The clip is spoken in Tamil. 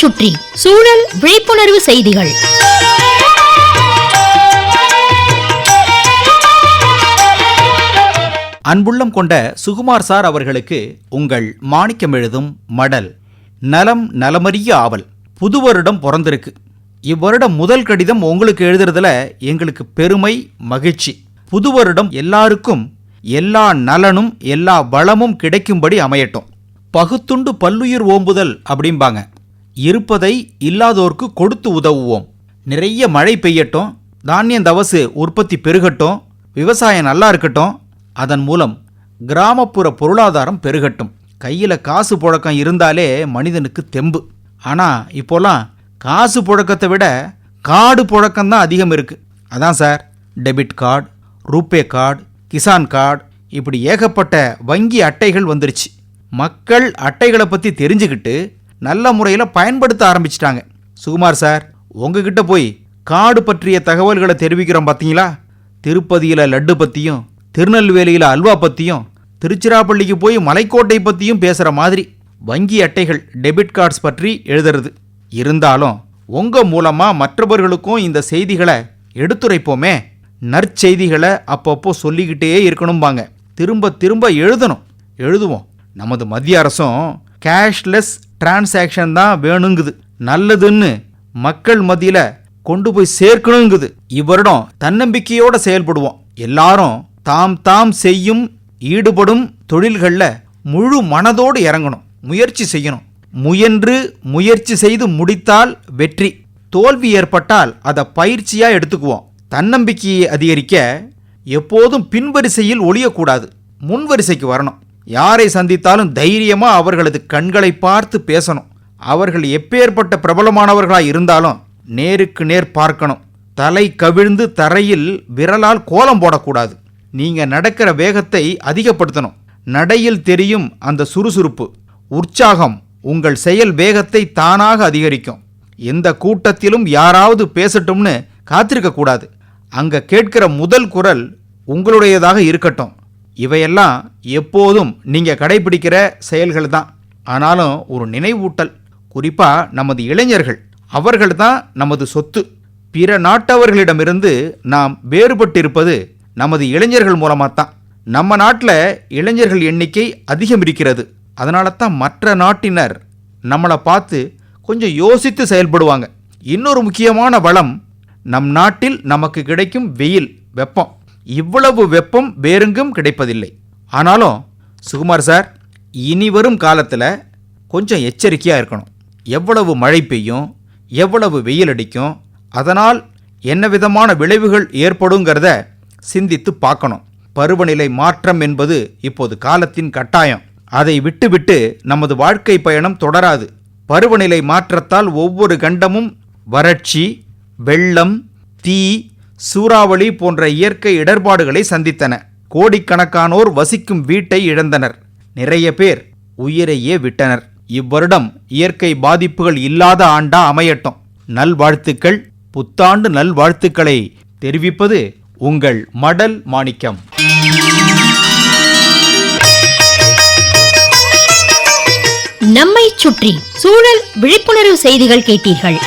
சுற்றி சூழல் விழிப்புணர்வு செய்திகள். அன்புள்ளம் கொண்ட சுகுமார் சார் அவர்களுக்கு உங்கள் மாணிக்கம் எழுதும் மடல் நலம் நலமறிய ஆவல் புது வருடம் பிறந்திருக்கு. இவ்வருடம் முதல் கடிதம் உங்களுக்கு எழுதுறதுல எங்களுக்கு பெருமை மகிழ்ச்சி. புது வருடம் எல்லாருக்கும் எல்லா நலனும் எல்லா வளமும் கிடைக்கும்படி அமையட்டும். பகுத்துண்டு பல்லுயிர் ஓம்புதல் அப்படிம்பாங்க. இருப்பதை இல்லாதோர்க்கு கொடுத்து உதவுவோம். நிறைய மழை பெய்யட்டும் தானியம் தவசு உற்பத்தி பெருகட்டும் விவசாயம் நல்லா இருக்கட்டும் அதன் மூலம் கிராமப்புற பொருளாதாரம் பெருகட்டும். கையில் காசு புழக்கம் இருந்தாலே மனிதனுக்கு தெம்பு. ஆனால் இப்போலாம் காசு புழக்கத்தை விட கார்டு புழக்கம்தான் அதிகம் இருக்குது அதான் sir debit card RuPay card Kisan card இப்படி ஏகப்பட்ட வங்கி அட்டைகள் வந்துருச்சு. மக்கள் அட்டைகளை பற்றி தெரிஞ்சுக்கிட்டு நல்ல முறையில் பயன்படுத்த ஆரம்பிச்சிட்டாங்க. சுகுமார் சார் உங்ககிட்ட போய் காடு பற்றிய தகவல்களை தெரிவிக்கிறோம் பார்த்தீங்களா திருப்பதியில் லட்டு பற்றியும் திருநெல்வேலியில் அல்வா பற்றியும் திருச்சிராப்பள்ளிக்கு போய் மலைக்கோட்டை பற்றியும் பேசுகிற மாதிரி வங்கி அட்டைகள் டெபிட் கார்ட்ஸ் பற்றி எழுதுறது. இருந்தாலும் உங்கள் மூலமாக மற்றவர்களுக்கும் இந்த செய்திகளை எடுத்துரைப்போமே. நற்செய்திகளை அப்பப்போ சொல்லிக்கிட்டே இருக்கணும்பாங்க. திரும்ப திரும்ப எழுதணும். எழுதுவோம். நமது மத்திய அரசும் கேஷ்லெஸ் டிரான்சாக்ஷன் தான் வேணுங்குது. நல்லதுன்னு மக்கள் மத்தியில் கொண்டு போய் சேர்க்கணுங்குது. இவரிடம் தன்னம்பிக்கையோடு செயல்படுவோம். எல்லாரும் தாம் தாம் செய்யும் ஈடுபடும் தொழில்களில் முழு மனதோடு இறங்கணும். முயற்சி செய்யணும். முயன்று முயற்சி செய்து முடித்தால் வெற்றி. தோல்வி ஏற்பட்டால் அதை பயிற்சியாக எடுத்துக்குவோம். தன்னம்பிக்கையை அதிகரிக்க எப்போதும் பின்வரிசையில் ஒழியக்கூடாது முன்வரிசைக்கு வரணும். யாரை சந்தித்தாலும் தைரியமாக அவர்களது கண்களை பார்த்து பேசணும். அவர்கள் எப்பேற்பட்ட பிரபலமானவர்களாக இருந்தாலும் நேருக்கு நேர் பார்க்கணும். தலை கவிழ்ந்து தரையில் விரலால் கோலம் போடக்கூடாது. நீங்கள் நடக்கிற வேகத்தை அதிகப்படுத்தணும். நடையில் தெரியும் அந்த சுறுசுறுப்பு. உற்சாகம் உங்கள் செயல் வேகத்தை தானாக அதிகரிக்கும். எந்த கூட்டத்திலும் யாராவது பேசட்டும்னு காத்திருக்கக்கூடாது. அங்கே கேட்கிற முதல் குரல் உங்களுடையதாக இருக்கட்டும். இவையெல்லாம் எப்போதும் நீங்கள் கடைபிடிக்கிற செயல்கள் தான் ஆனாலும் ஒரு நினைவூட்டல். குறிப்பாக நமது இளைஞர்கள் அவர்கள் தான் நமது சொத்து. பிற நாட்டவர்களிடமிருந்து நாம் வேறுபட்டிருப்பது நமது இளைஞர்கள் மூலமாக தான் நம்ம நாட்டில் இளைஞர்கள் எண்ணிக்கை அதிகம் இருக்கிறது அதனால தான் மற்ற நாட்டினர் நம்மளை பார்த்து கொஞ்சம் யோசித்து செயல்படுவாங்க. இன்னொரு முக்கியமான வளம் நம் நாட்டில் நமக்கு கிடைக்கும் வெயில் வெப்பம். இவ்வளவு வெப்பம் வேறெங்கும் கிடைப்பதில்லை. ஆனாலும் சுகுமார் சார் இனி வரும் காலத்தில் கொஞ்சம் எச்சரிக்கையாக இருக்கணும். எவ்வளவு மழை பெய்யும் எவ்வளவு வெயில் அடிக்கும் அதனால் என்ன விதமான விளைவுகள் ஏற்படுங்கிறத சிந்தித்து பார்க்கணும். பருவநிலை மாற்றம் என்பது இப்போது காலத்தின் கட்டாயம். அதை விட்டுவிட்டு நமது வாழ்க்கை பயணம் தொடராது. பருவநிலை மாற்றத்தால் ஒவ்வொரு கண்டமும் வறட்சி வெள்ளம் தீ சூறாவளி போன்ற இயற்கை இடர்பாடுகளை சந்தித்தன. கோடிக்கணக்கானோர் வசிக்கும் வீட்டை இழந்தனர். நிறைய பேர் உயிரையே விட்டனர். இவ்வருடம் இயற்கை பாதிப்புகள் இல்லாத ஆண்டா அமையட்டும். நல்வாழ்த்துக்கள். புத்தாண்டு நல்வாழ்த்துக்களை தெரிவிப்பது உங்கள் மடல் மாணிக்கம். நம்மை சுற்றி சூழல் விழிப்புணர்வு செய்திகள் கேட்டீர்கள்.